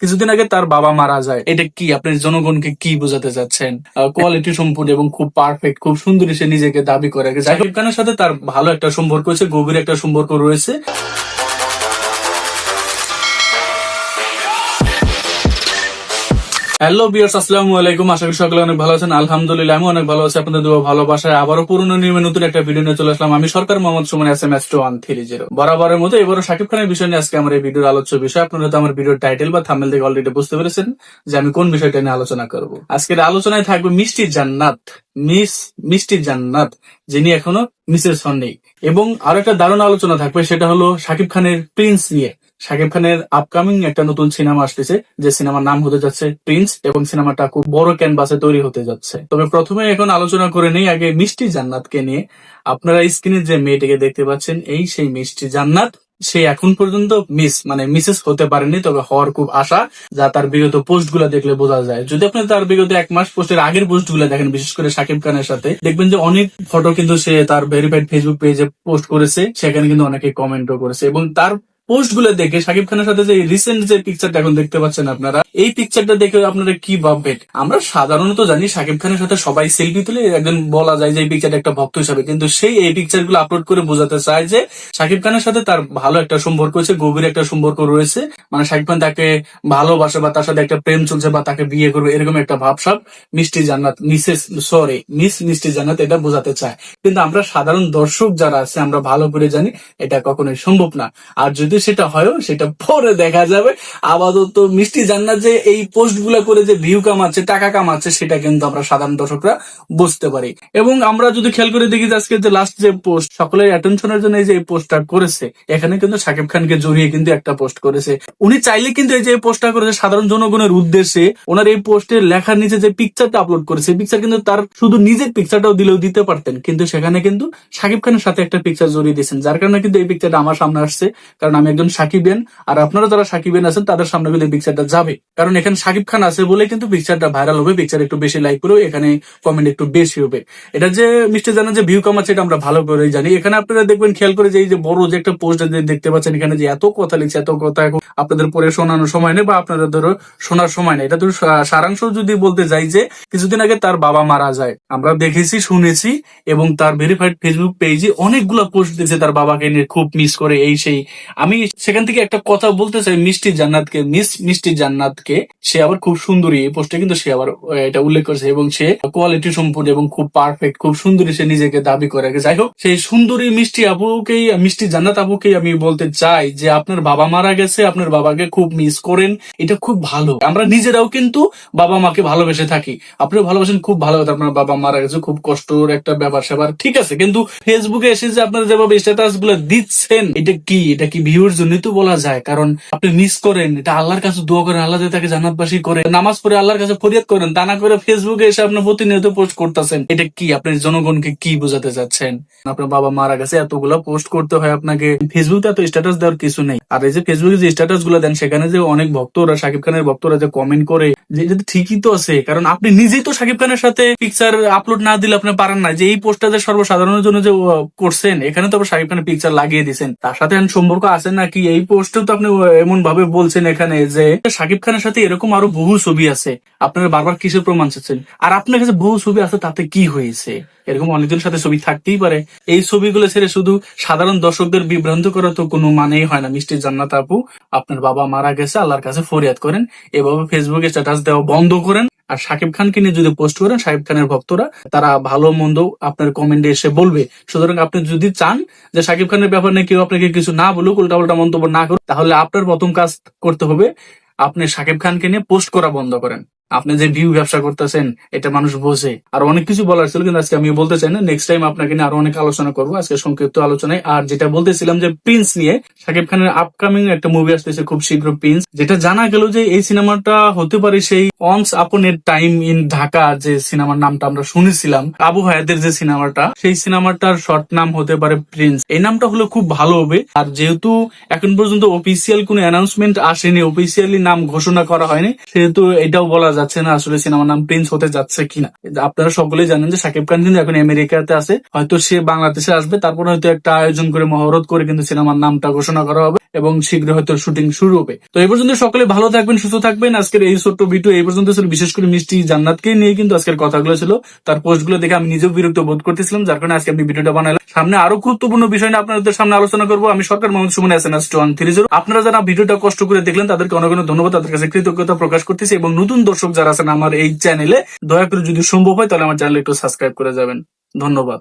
কিছুদিন আগে তার বাবা মারা যায়। এটা কি? আপনি জনগণকে কি বোঝাতে চাচ্ছেন? কোয়ালিটি সম্পূর্ণ এবং খুব পারফেক্ট খুব সুন্দর সে নিজেকে দাবি করে। জাকিব খানের সাথে তার ভালো একটা সম্পর্ক হয়েছে, গভীর একটা সম্পর্ক রয়েছে। হ্যালো বিয়ার্স আসসালামু আলাইকুম। আশা করি সকলে অনেক ভালো আছেন। আলহামদুলিল্লাহ, আমি অনেক ভালো আছি আপনাদের দুয়া ভালোবাসায়। আবারও পুরনো নিয়মে নতুন একটা ভিডিও নিয়ে চলে আসলাম। আমি Sarkar Mohammad Sumon S M S two one three zero বরাবরের মতো এবারও শাকিব খানের বিষয় নিয়ে আজকে আমার এই ভিডিওর আলোচ্য বিষয়। আপনারা তো আমার ভিডিওর টাইটেল বা থামেল থেকে অলরেডি বুঝতে পেরেছেন যে আমি কোন বিষয়টা নিয়ে আলোচনা করব। আজকের আলোচনায় থাকবে মিষ্টি জান্নাত। মিস, মিষ্টি জান্নাত, যিনি এখনও মিসেস হন নেই এবং আরও একটা দারুণ আলোচনা থাকবে, সেটা হলো শাকিব খানের প্রিন্স নিয়ে। শাকিব খানের আপকামিং একটা নতুন সিনেমা আসতেছে, যে সিনেমার নাম হতে যাচ্ছে প্রিন্স এবং সিনেমাটা খুব বড় ক্যানভাসে তৈরি হতে যাচ্ছে। তবে প্রথমে এখন আলোচনা করে নেই আগে মিষ্টি জান্নাতকে নিয়ে। আপনারা স্ক্রিনে যে মেয়েটিকে দেখতে পাচ্ছেন, এই সেই মিষ্টি জান্নাত, সে এখন পর্যন্ত মিস মানে মিসেস হতে পারেনি, তবে হওয়ার খুব আশা, যা তার বিগত পোস্টগুলা দেখলে বোঝা যায়। যদি আপনি তার বিগত এক মাস পোস্টের আগের পোস্টগুলা দেখেন, বিশেষ করে শাকিব খানের সাথে, দেখবেন যে অনেক ফটো কিন্তু সে তার ভেরিফাইড ফেসবুক পেজে পোস্ট করেছে, সেখানে কিন্তু অনেকে কমেন্টও করেছে এবং তার পোস্টগুলো দেখে সাকিব খানের সাথে যে রিসেন্ট যে পিকচারটা এখন দেখতে পাচ্ছেন আপনারা এই পিকচারটা দেখে আপনারা কি ভাববেন? আমরা সাধারণত জানি শাকিব খানের সাথে সবাই সেলফি তুলে একজন বলা যায় যে এই পিকচারটা একটা ভক্ত হিসাবে। কিন্তু সেই এই পিকচারগুলো আপলোড করে বোঝাতে চায় যে শাকিব খানের সাথে তার ভালো একটা সম্পর্ক আছে গভীর একটা সম্পর্ক রয়েছে। মানে শাকিব খান তাকে ভালোবাসে বা তার সাথে একটা প্রেম চলছে বা তাকে বিয়ে করবে, এরকম একটা ভাবসাব মিষ্টি জান্নাত, মিসেস সরি মিস মিষ্টি জান্নাত এটা বোঝাতে চায়। কিন্তু আমরা সাধারণ দর্শক যারা আছে, আমরা ভালো করে জানি এটা কখনোই সম্ভব না। আর যদি সেটা হয়ও, সেটা পরে দেখা যাবে। আপাতত মিষ্টি জান্নাত যে এই পোস্টগুলা করে যে ভিউ কামাচ্ছে, টাকা কামাচ্ছে, সেটা কিন্তু আমরা সাধারণ দর্শকরা বুঝতে পারি। এবং আমরা যদি খেয়াল করে দেখি আজকে যে লাস্ট যে পোস্ট সকলের অ্যাটেনশনের জন্য এই যে পোস্টটা করেছে, এখানে কিন্তু শাকিব খানকে জড়িয়ে কিন্তু একটা পোস্ট করেছে। উনি চাইলে কিন্তু এই যে পোস্টটা করেছে, সাধারণ জনগণের উদ্দেশ্যে ওনার এই পোস্টের লেখার নিচে যে পিকচারটা আপলোড করেছে পিকচার কিন্তু তার শুধু নিজের পিকচারটাও দিলেও দিতে পারতেন। কিন্তু সেখানে কিন্তু সাকিব খানের সাথে একটা পিকচার জড়িয়ে দিয়েছেন, যার কারণে কিন্তু এই পিকচারটা আমার সামনে আসছে। কারণ আমি একজন সাকিবেন, আর আপনারা যারা সাকিবেন আছেন, তাদের সামনে কিন্তু পিকচারটা যাবে। কারণ এখানে সাকিব খান আছে বলে কিন্তু পিকচারটা ভাইরাল হবে পিকচার একটু বেশি লাইক করেও এখানে কমেন্ট একটু বেশি হবে। এটা যে মিষ্টি জানা যে ভিউ কামাচ্ছে এটা আমরা ভালো করে জানি। এখানে আপনারা দেখবেন খেয়াল করে যে এই যে বড় যে একটা পোস্ট দেখতে পাচ্ছেন এখানে যে এত কথা লিখছে, এত কথা এখন আপনাদের পরে শোনানোর সময় নেই বা আপনাদের ধরো শোনার সময় নেই। এটা তো সারাংশ যদি বলতে যাই যে কিছুদিন আগে তার বাবা মারা যায়। আমরা দেখেছি, শুনেছি এবং তার ভেরিফাইড ফেসবুক পেজে অনেকগুলো পোস্ট দিয়েছে তার বাবাকে নিয়ে খুব মিস করে, এই সেই। আমি সেখান থেকে একটা কথা বলতে চাই, মিষ্টি জান্নাতকে মিস মিষ্টি জান্নাতকে সে আবার খুব সুন্দরী এই পোস্টে কিন্তু সে আবার এটা উল্লেখ করেছে এবং সে কোয়ালিটি সম্পূর্ণ এবং খুব পারফেক্ট খুব সুন্দরী সে নিজেকে দাবি করে যাই হোক, সেই সুন্দরী মিষ্টি আপুকেই, মিষ্টি জান্নাত আপুকেই আমি বলতে চাই যে আপনার বাবা মারা গেছে, আপনার বাবাকে খুব মিস করেন, এটা খুব ভালো। আমরা নিজেরাও কিন্তু বাবা মাকে ভালোবেসে থাকি। আপনিও ভালোবাসেন, খুব ভালো কথা, আপনার বাবা মারা গেছে, খুব কষ্টর একটা ব্যাপার স্যাপার। ঠিক আছে, কিন্তু ফেসবুকে এসে যে আপনারা যেভাবে স্ট্যাটাসগুলো দিচ্ছেন, এটা কি? এটা কি ভিউর জন্য তো বলা যায়, কারণ আপনি মিস করেন, এটা আল্লাহর কাছে দোয়া করেন, আল্লাহ তাকে জান্নাতবাসী করে, নামাজ পড়ে আল্লাহর কাছে ফরিয়াদ করেন, তা না করে ফেসবুকে এসে আপনি প্রতিনিয়ত পোস্ট করতেছেন। এটা কি? আপনি জনগণকে কি বোঝাতে চাচ্ছেন? আপনার বাবা মারা গেছে, এতগুলো পোস্ট করতে হয় আপনাকে। ফেসবুকে এত স্ট্যাটাস দেওয়ার কিছু নেই। আর এই যে ফেসবুকে যে স্ট্যাটাসগুলো দেন, সেখানে যে অনেক ভক্তরা, শাকিব খানের ভক্তরা যে কমেন্ট করে, যে এটা ঠিকই তো আছে, কারণ আপনি নিজেই তো শাকিব খানের সাথে পিকচার আপলোড না দিলে আপনি পারেন না। যে এই পোস্টটা যে সর্বসাধারণের জন্য যে করছেন, এখানে তো শাকিব খানের পিকচার লাগিয়ে দিয়েছেন। তার সাথে সম্পর্ক আছে নাকি? এই পোস্টেও তো আপনি এমন ভাবে বলছেন এখানে যে, শাকিব খানের সাথে এরকম আরও বহু ছবি আছে। আপনারা বারবার কিসের প্রমাণ চাচ্ছেন? আর আপনার কাছে বহু ছবি আছে, তাতে কি হয়েছে? এরকম অনেকজনের সাথে ছবি থাকতেই পারে। এই ছবিগুলো ছেড়ে শুধু সাধারণ দর্শকদের বিভ্রান্ত করা তো কোনো মানেই হয় না। মিষ্টি জান্নাত আপু, আপনার বাবা মারা গেছে, আল্লাহর কাছে ফরিয়াদ করেন, এভাবে ফেসবুকে স্ট্যাটাস দেওয়া বন্ধ করেন। আর শাকিব খানকে নিয়ে যদি পোস্ট করেন, শাকিব খানের ভক্তরা, তারা ভালো মন্দ আপনার কমেন্টে এসে বলবে। সুতরাং আপনি যদি চান যে শাকিব খানের ব্যাপারে নিয়ে কেউ আপনাকে কিছু না বলুক উল্টা উল্টা মন্তব্য না করুক, তাহলে আপনার প্রথম কাজ করতে হবে আপনি সাকিব খানকে নিয়ে পোস্ট করা বন্ধ করেন। আপনি যে ভিউ ব্যবসা করতেছেন, এটা মানুষ বোঝে। আর অনেক কিছু বলার ছিল, কিন্তু আজকে আমি বলতে চাই না। নেক্সট টাইম আপনাকে নিয়ে আরও অনেক আলোচনা করব, আজকে সংক্ষিপ্ত আলোচনায়। আর যেটা বলতেছিলাম যে প্রিন্স নিয়ে শাকিব খানের আপকামিং একটা মুভি আসতেছে, খুব শীঘ্র প্রিন্স যেটা জানা গেল যে এই সিনেমাটা হতে পারে সেই অনস আপন এর টাইম ইন ঢাকা যে সিনেমার নামটা আমরা শুনেছিলাম, আবু হায়াতের যে সিনেমাটা, সেই সিনেমাটার শর্ট নাম হতে পারে প্রিন্স এই নামটা হলে খুব ভালো হবে। আর যেহেতু এখন পর্যন্ত অফিসিয়াল কোনো অ্যানাউন্সমেন্ট আসেনি অফিসিয়ালি নাম ঘোষণা করা হয়নি, সেহেতু এটাও বলা যাচ্ছে না, আসলে সিনেমার নাম প্রিন্স হতে যাচ্ছে কিনা? আপনারা সকলেই জানেন যে সাকিব খান কিন্তু এখন আমেরিকাতে আছে। হয়তো সে বাংলাদেশে আসবে, তারপর হয়তো একটা আয়োজন করে মহরত করে কিন্তু সিনেমার নামটা ঘোষণা করা হবে। এবং শীঘ্র হয়তো শুটিং শুরু হবে। তো এই পর্যন্ত সকলে ভালো থাকবেন, সুস্থ থাকবেন। আজকের এই ছোট্ট ভিডিও এই পর্যন্ত ছিল। বিশেষ করে মিষ্টি জান্নাতকে নিয়ে কিন্তু আজকের কথাগুলো ছিল। তার পোস্টগুলো দেখে আমি নিজেও বিরক্ত বোধ করতেছিলাম, যার কারণে আজকে আমি ভিডিওটা বানালাম। সামনে আরও গুরুত্বপূর্ণ বিষয় নিয়ে আপনাদের সামনে আলোচনা করব। আমি Sarkar Mohammad Sumon S one three zero আপনারা যারা ভিডিওটা কষ্ট করে দেখলেন, তাদেরকে অনেক অনেক ধন্যবাদ। তাদের কাছে কৃতজ্ঞতা প্রকাশ করতেছি এবং নতুন দর্শক যারা আছেন আমার এই চ্যানেলে দয়া করে যদি সম্ভব হয়, তাহলে আমার চ্যানেল একটু সাবস্ক্রাইব করে যাবেন। ধন্যবাদ।